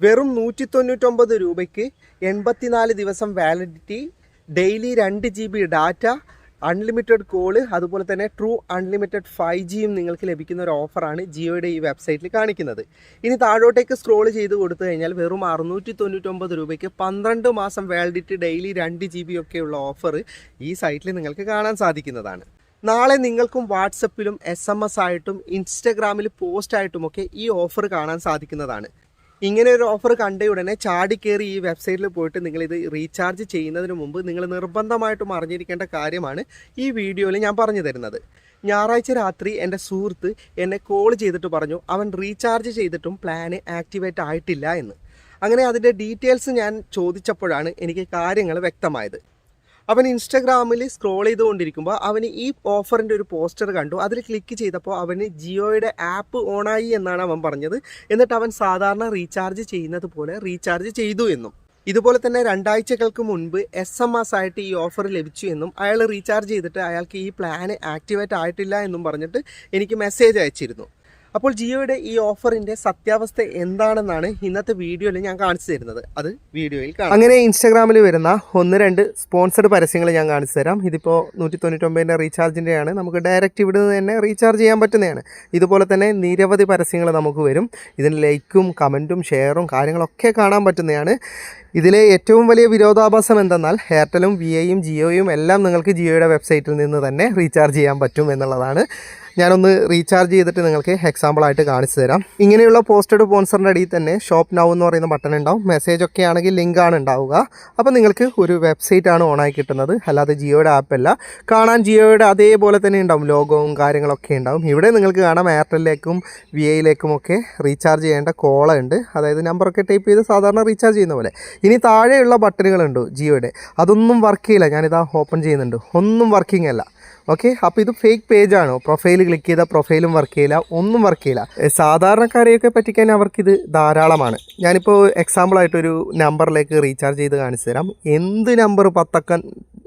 വെറും നൂറ്റി തൊണ്ണൂറ്റൊമ്പത് രൂപയ്ക്ക് എൺപത്തിനാല് ദിവസം വാലിഡിറ്റി ഡെയിലി രണ്ട് G B data unlimited call അതുപോലെ തന്നെ ട്രൂ അൺലിമിറ്റഡ് ഫൈവ് ജിയും നിങ്ങൾക്ക് ലഭിക്കുന്ന ഒരു ഓഫറാണ് ജിയോയുടെ ഈ വെബ്സൈറ്റിൽ കാണിക്കുന്നത്. ഇനി താഴോട്ടേക്ക് സ്ക്രോൾ ചെയ്ത് കൊടുത്തു കഴിഞ്ഞാൽ വെറും അറുന്നൂറ്റി തൊണ്ണൂറ്റൊമ്പത് രൂപയ്ക്ക് പന്ത്രണ്ട് മാസം വാലിഡിറ്റി ഡെയിലി രണ്ട് ജി ബി ഒക്കെയുള്ള ഓഫർ ഈ സൈറ്റിൽ നിങ്ങൾക്ക് കാണാൻ സാധിക്കുന്നതാണ്. നാളെ നിങ്ങൾക്കും വാട്സപ്പിലും എസ് എം എസ് ആയിട്ടും ഇൻസ്റ്റഗ്രാമിൽ പോസ്റ്റ് ആയിട്ടുമൊക്കെ ഈ ഓഫർ കാണാൻ സാധിക്കുന്നതാണ്. ഇങ്ങനെ ഒരു ഓഫർ കണ്ട ഉടനെ ചാടിക്കേറി ഈ വെബ്സൈറ്റിൽ പോയിട്ട് നിങ്ങൾ ഇത് റീചാർജ് ചെയ്യുന്നതിന് മുമ്പ് നിങ്ങൾ നിർബന്ധമായിട്ടും അറിഞ്ഞിരിക്കേണ്ട കാര്യമാണ് ഈ വീഡിയോയിൽ ഞാൻ പറഞ്ഞു തരുന്നത്. ഞായറാഴ്ച രാത്രി എന്റെ സുഹൃത്ത് എന്നെ കോൾ ചെയ്തിട്ട് പറഞ്ഞു അവൻ റീചാർജ് ചെയ്തിട്ടും പ്ലാന് ആക്ടിവേറ്റ് ആയിട്ടില്ല എന്ന്. അങ്ങനെ അതിന്റെ ഡീറ്റെയിൽസ് ഞാൻ ചോദിച്ചപ്പോഴാണ് എനിക്ക് കാര്യങ്ങൾ വ്യക്തമായത്. അവൻ ഇൻസ്റ്റാഗ്രാമിൽ സ്ക്രോൾ ചെയ്തുകൊണ്ടിരിക്കുമ്പോൾ അവന് ഈ ഓഫറിന്റെ ഒരു പോസ്റ്റർ കണ്ടു. അതിൽ ക്ലിക്ക് ചെയ്തപ്പോൾ അവന് ജിയോയുടെ ആപ്പ് ഓണായി എന്നാണ് അവൻ പറഞ്ഞത്. എന്നിട്ട് അവൻ സാധാരണ റീചാർജ് ചെയ്യുന്നത് പോലെ റീചാർജ് ചെയ്തു എന്നും. ഇതുപോലെ തന്നെ രണ്ടാഴ്ചകൾക്ക് മുൻപ് എസ് എം എസ് ആയിട്ട് ഈ ഓഫർ ലഭിച്ചു എന്നും അയാൾ റീചാർജ് ചെയ്തിട്ട് അയാൾക്ക് ഈ പ്ലാന് ആക്ടിവേറ്റ് ആയിട്ടില്ല എന്നും പറഞ്ഞിട്ട് എനിക്ക് മെസ്സേജ് അയച്ചിരുന്നു. അപ്പോൾ ജിയോയുടെ ഈ ഓഫറിന്റെ സത്യാവസ്ഥ എന്താണെന്നാണ് ഇന്നത്തെ വീഡിയോയിൽ ഞാൻ കാണിച്ചു തരുന്നത്. അത് വീഡിയോയിൽ കാണാം. അങ്ങനെ ഇൻസ്റ്റാഗ്രാമിൽ വരുന്ന ഒന്ന് രണ്ട് സ്പോൺസർഡ് പരസ്യങ്ങൾ ഞാൻ കാണിച്ചു തരാം. ഇതിപ്പോൾ നൂറ്റി തൊണ്ണൂറ്റൊമ്പതിന്റെ റീചാർജിന്റെയാണ് നമുക്ക് ഡയറക്റ്റ് ഇവിടെ നിന്ന് തന്നെ റീചാർജ് ചെയ്യാൻ പറ്റുന്നതാണ്. ഇതുപോലെ തന്നെ നിരവധി പരസ്യങ്ങൾ നമുക്ക് വരും. ഇതിന് ലൈക്കും കമന്റും ഷെയറും കാര്യങ്ങളൊക്കെ കാണാൻ പറ്റുന്നതാണ്. ഇതിലെ ഏറ്റവും വലിയ വിരോധാഭാസം എന്തെന്നാൽ എയർടെലും വി ഐയും ജിയോയും എല്ലാം നിങ്ങൾക്ക് ജിയോയുടെ വെബ്സൈറ്റിൽ നിന്ന് തന്നെ റീചാർജ് ചെയ്യാൻ പറ്റും എന്നുള്ളതാണ്. ഞാനൊന്ന് റീചാർജ് ചെയ്തിട്ട് നിങ്ങൾക്ക് എക്സാമ്പിളായിട്ട് കാണിച്ചു തരാം. ഇങ്ങനെയുള്ള പോസ്റ്റഡ് സ്പോൺസറിന്റെ അടിയിൽ തന്നെ ഷോപ്പ് നൗ എന്ന് പറയുന്ന ബട്ടൺ ഉണ്ടാവും. മെസ്സേജ് ഒക്കെ ആണെങ്കിൽ ലിങ്കാണ് ഉണ്ടാവുക. അപ്പോൾ നിങ്ങൾക്ക് ഒരു വെബ്സൈറ്റ് ആണ് ഓണായി കിട്ടുന്നത്. അല്ലാതെ ജിയോയുടെ ആപ്പല്ല കാണാൻ ജിയോയുടെ അതേപോലെ തന്നെ ഉണ്ടാവും. ലോഗോവും കാര്യങ്ങളൊക്കെ ഉണ്ടാവും. ഇവിടെ നിങ്ങൾക്ക് കാണാം എയർടെലിലേക്കും വി ഐയിലേക്കും ഒക്കെ റീചാർജ് ചെയ്യേണ്ട കോള ഉണ്ട്. അതായത് നമ്പറൊക്കെ ടൈപ്പ് ചെയ്ത് സാധാരണ റീചാർജ് ചെയ്യുന്ന പോലെ. ഇനി താഴെയുള്ള ബട്ടണുകളുണ്ട് ജിയോയുടെ. അതൊന്നും വർക്ക് ചെയ്യില്ല. ഞാനിതാ ഓപ്പൺ ചെയ്യുന്നുണ്ട്. ഒന്നും വർക്കിംഗ് അല്ല. ഓക്കെ അപ്പോൾ ഇത് ഫേക്ക് പേജാണ് പ്രൊഫൈൽ ക്ലിക്ക് ചെയ്താൽ പ്രൊഫൈലും വർക്ക് ചെയ്യില്ല ഒന്നും വർക്ക് ചെയ്യില്ല. സാധാരണക്കാരെയൊക്കെ പറ്റിക്കാൻ അവർക്കിത് ധാരാളമാണ്. ഞാനിപ്പോൾ എക്സാമ്പിളായിട്ടൊരു നമ്പറിലേക്ക് റീചാർജ് ചെയ്ത് കാണിച്ചു തരാം. എന്ത് നമ്പർ പത്തക്ക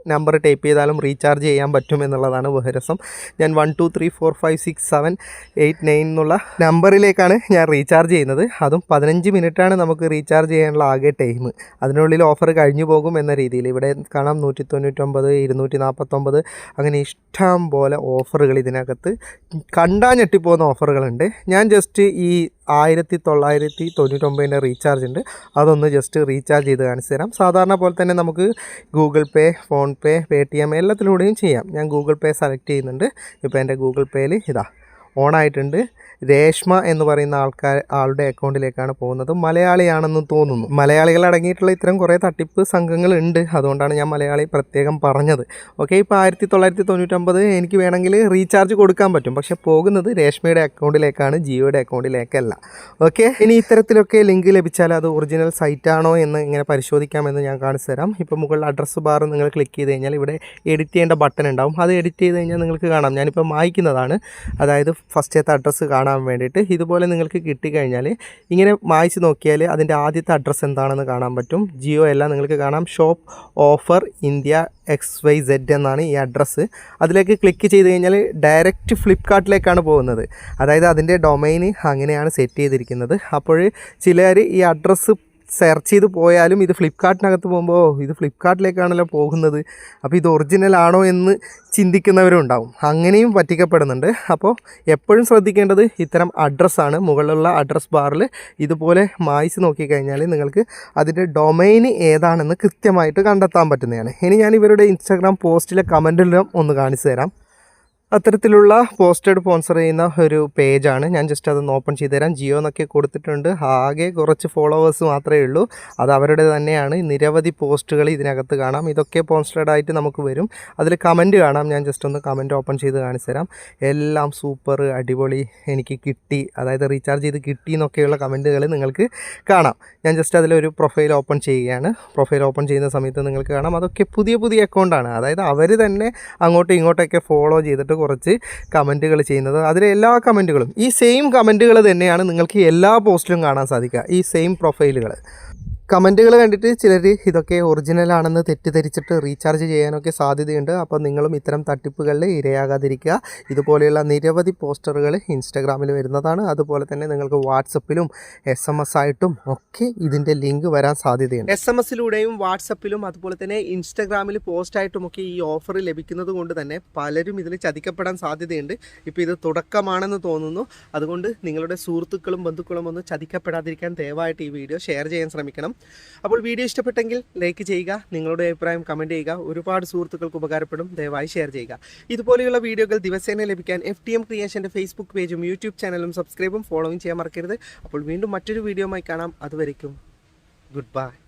നമ്പർ ടൈപ്പ് ചെയ്താലും റീചാർജ് ചെയ്യാൻ പറ്റും എന്നുള്ളതാണ് ബഹുരസം ഞാൻ one two three four five six seven eight nine എന്നുള്ള നമ്പറിലേക്കാണ് ഞാൻ റീചാർജ് ചെയ്യുന്നത്. അതും പതിനഞ്ച് മിനിറ്റാണ് നമുക്ക് റീചാർജ് ചെയ്യാനുള്ള ആകെ ടൈം അതിനുള്ളിൽ ഓഫർ കഴിഞ്ഞു പോകും എന്ന രീതിയിൽ. ഇവിടെ കാണാം നൂറ്റി തൊണ്ണൂറ്റൊമ്പത് ഇരുന്നൂറ്റി നാൽപ്പത്തൊമ്പത് അങ്ങനെ ഇഷ്ടം പോലെ ഓഫറുകൾ ഇതിനകത്ത്. കണ്ടാ ഞെട്ടിപ്പോകുന്ന ഓഫറുകളുണ്ട് ഞാൻ ജസ്റ്റ് ഈ ആയിരത്തി തൊള്ളായിരത്തി തൊണ്ണൂറ്റൊമ്പതിന്റെ റീചാർജ് ഉണ്ട് അതൊന്ന് ജസ്റ്റ് റീചാർജ് ചെയ്ത് കാണിച്ചു തരാം. സാധാരണ പോലെ തന്നെ നമുക്ക് ഗൂഗിൾ പേ PhonePe Paytm എല്ലാത്തിലൂടെയും ചെയ്യാം. ഞാൻ ഗൂഗിൾ പേ സെലക്ട് ചെയ്യുന്നുണ്ട്. ഇപ്പോൾ എന്റെ ഗൂഗിൾ പേയിൽ ഇതാ ഓൺ ആയിട്ടുണ്ട്. രേഷ്മ എന്ന് പറയുന്ന ആൾക്കാർ ആളുടെ അക്കൗണ്ടിലേക്കാണ് പോകുന്നത്. മലയാളിയാണെന്ന് തോന്നുന്നു. മലയാളികൾ അടങ്ങിയിട്ടുള്ള ഇത്തരം കുറേ തട്ടിപ്പ് സംഘങ്ങളുണ്ട്. അതുകൊണ്ടാണ് ഞാൻ മലയാളി പ്രത്യേകം പറഞ്ഞത്. ഓക്കെ ഇപ്പോൾ ആയിരത്തി തൊള്ളായിരത്തി തൊണ്ണൂറ്റൊമ്പത് എനിക്ക് വേണമെങ്കിൽ റീചാർജ് കൊടുക്കാൻ പറ്റും. പക്ഷെ പോകുന്നത് രേഷ്മയുടെ അക്കൗണ്ടിലേക്കാണ് ജിയോയുടെ അക്കൗണ്ടിലേക്കല്ല. ഓക്കെ ഇനി ഇത്തരത്തിലൊക്കെ ലിങ്ക് ലഭിച്ചാൽ അത് ഒറിജിനൽ സൈറ്റാണോ എന്ന് ഇങ്ങനെ പരിശോധിക്കാമെന്ന് ഞാൻ കാണിച്ചു തരാം. ഇപ്പോൾ മുകളിൽ അഡ്രസ്സ് ബാർ നിങ്ങൾ ക്ലിക്ക് ചെയ്ത് കഴിഞ്ഞാൽ ഇവിടെ എഡിറ്റ് ചെയ്യേണ്ട ബട്ടൺ ഉണ്ടാവും. അത് എഡിറ്റ് ചെയ്ത് കഴിഞ്ഞാൽ നിങ്ങൾക്ക് കാണാം. ഞാനിപ്പോൾ വായിക്കുന്നതാണ് അതായത് ഫസ്റ്റത്തെ അഡ്രസ്സ് കാണാൻ വേണ്ടിയിട്ട് ഇതുപോലെ നിങ്ങൾക്ക് കിട്ടിക്കഴിഞ്ഞാൽ ഇങ്ങനെ മായ്ച്ച് നോക്കിയാൽ അതിന്റെ ആദ്യത്തെ അഡ്രസ്സ് എന്താണെന്ന് കാണാൻ പറ്റും. ജിയോ എല്ലാം നിങ്ങൾക്ക് കാണാം. Shop offer India X Y Z എന്നാണ് ഈ അഡ്രസ്സ്. അതിലേക്ക് ക്ലിക്ക് ചെയ്ത് കഴിഞ്ഞാൽ ഡയറക്റ്റ് ഫ്ലിപ്പ്കാർട്ടിലേക്കാണ് പോകുന്നത്. അതായത് അതിന്റെ ഡൊമൈന് അങ്ങനെയാണ് സെറ്റ് ചെയ്തിരിക്കുന്നത്. അപ്പോൾ ചിലർ ഈ അഡ്രസ്സ് സെർച്ച് ചെയ്ത് പോയാലും ഇത് ഫ്ലിപ്കാർട്ടിനകത്ത് പോകുമ്പോൾ ഇത് ഫ്ലിപ്കാർട്ടിലേക്കാണല്ലോ പോകുന്നത്. അപ്പോൾ ഇത് ഒറിജിനൽ ആണോ എന്ന് ചിന്തിക്കുന്നവരും ഉണ്ടാവും അങ്ങനെയും പറ്റിക്കപ്പെടുന്നുണ്ട്. അപ്പോൾ എപ്പോഴും ശ്രദ്ധിക്കേണ്ടത് ഇത്തരം അഡ്രസ്സാണ് മുകളിലുള്ള അഡ്രസ് ബാറിൽ ഇതുപോലെ മായ്ച്ച് നോക്കിക്കഴിഞ്ഞാൽ നിങ്ങൾക്ക് അതിന്റെ ഡൊമൈന് ഏതാണെന്ന് കൃത്യമായിട്ട് കണ്ടെത്താൻ പറ്റുന്നതാണ്. ഇനി ഞാൻ ഇവരുടെ ഇൻസ്റ്റാഗ്രാം പോസ്റ്റിലെ കമന്റിലും ഒന്ന് കാണിച്ചു തരാം. അത്തരത്തിലുള്ള പോസ്റ്റഡ് സ്പോൺസർ ചെയ്യുന്ന ഒരു പേജാണ്. ഞാൻ ജസ്റ്റ് അതൊന്ന് ഓപ്പൺ ചെയ്ത് തരാം ജിയോ എന്നൊക്കെ കൊടുത്തിട്ടുണ്ട്. ആകെ കുറച്ച് ഫോളോവേഴ്സ് മാത്രമേ ഉള്ളൂ. അത് അവരുടെ തന്നെയാണ്. നിരവധി പോസ്റ്റുകൾ ഇതിനകത്ത് കാണാം. ഇതൊക്കെ പോസ്റ്റഡ് ആയിട്ട് നമുക്ക് വരും. അതിൽ കമന്റ് കാണാം. ഞാൻ ജസ്റ്റ് ഒന്ന് കമന്റ് ഓപ്പൺ ചെയ്ത് കാണിച്ചു തരാം. എല്ലാം സൂപ്പർ അടിപൊളി എനിക്ക് കിട്ടി. അതായത് റീചാർജ് ചെയ്ത് കിട്ടി എന്നൊക്കെയുള്ള കമന്റുകൾ നിങ്ങൾക്ക് കാണാം. ഞാൻ ജസ്റ്റ് അതിലൊരു പ്രൊഫൈൽ ഓപ്പൺ ചെയ്യുകയാണ്. പ്രൊഫൈൽ ഓപ്പൺ ചെയ്യുന്ന സമയത്ത് നിങ്ങൾക്ക് കാണാം. അതൊക്കെ പുതിയ പുതിയ അക്കൗണ്ടാണ് അതായത് അവർ തന്നെ അങ്ങോട്ടും ഇങ്ങോട്ടൊക്കെ ഫോളോ ചെയ്തിട്ട് കുറച്ച് കമന്റുകൾ ചെയ്യുന്നത്. അതിലെ എല്ലാ കമന്റുകളും ഈ സെയിം കമന്റുകൾ തന്നെയാണ് നിങ്ങൾക്ക് എല്ലാ പോസ്റ്റിലും കാണാൻ സാധിക്കുക. ഈ സെയിം പ്രൊഫൈലുകൾ. കമന്റുകൾ കണ്ടിട്ട് ചിലർ ഇതൊക്കെ ഒറിജിനൽ ആണെന്ന് തെറ്റിദ്ധരിച്ചിട്ട് റീചാർജ് ചെയ്യാനൊക്കെ സാധ്യതയുണ്ട്. അപ്പോൾ നിങ്ങളും ഇത്തരം തട്ടിപ്പുകളിൽ ഇരയാകാതിരിക്കുക. ഇതുപോലെയുള്ള നിരവധി പോസ്റ്ററുകൾ ഇൻസ്റ്റാഗ്രാമിൽ വരുന്നതാണ്. അതുപോലെ തന്നെ നിങ്ങൾക്ക് വാട്സപ്പിലും എസ് എം എസ് ആയിട്ടും ഒക്കെ ഇതിന്റെ ലിങ്ക് വരാൻ സാധ്യതയുണ്ട്. എസ് എം എസിലൂടെയും വാട്സപ്പിലും അതുപോലെ തന്നെ ഇൻസ്റ്റാഗ്രാമിൽ പോസ്റ്റായിട്ടുമൊക്കെ ഈ ഓഫർ ലഭിക്കുന്നത് കൊണ്ട് തന്നെ പലരും ഇതിൽ ചതിക്കപ്പെടാൻ സാധ്യതയുണ്ട്. ഇപ്പോൾ ഇത് തുടക്കമാണെന്ന് തോന്നുന്നു. അതുകൊണ്ട് നിങ്ങളുടെ സുഹൃത്തുക്കളും ബന്ധുക്കളും ഒന്ന് ചതിക്കപ്പെടാതിരിക്കാൻ ദയവായിട്ട് ഈ വീഡിയോ ഷെയർ ചെയ്യാൻ ശ്രമിക്കണം. അപ്പോൾ വീഡിയോ ഇഷ്ടപ്പെട്ടെങ്കിൽ ലൈക്ക് ചെയ്യുക നിങ്ങളുടെ അഭിപ്രായം കമന്റ് ചെയ്യുക ഒരുപാട് സുഹൃത്തുക്കൾക്ക് ഉപകാരപ്പെടും ദയവായി ഷെയർ ചെയ്യുക. ഇതുപോലെയുള്ള വീഡിയോകൾ ദിവസേന ലഭിക്കാൻ എഫ് ടി എം ക്രിയേഷന്റെ ഫേസ്ബുക്ക് പേജും യൂട്യൂബ് ചാനലും സബ്സ്ക്രൈബും ഫോളോയും ചെയ്യാൻ മറക്കരുത്. അപ്പോൾ വീണ്ടും മറ്റൊരു വീഡിയോയുമായി കാണാം. അതുവരയ്ക്കും ഗുഡ് ബൈ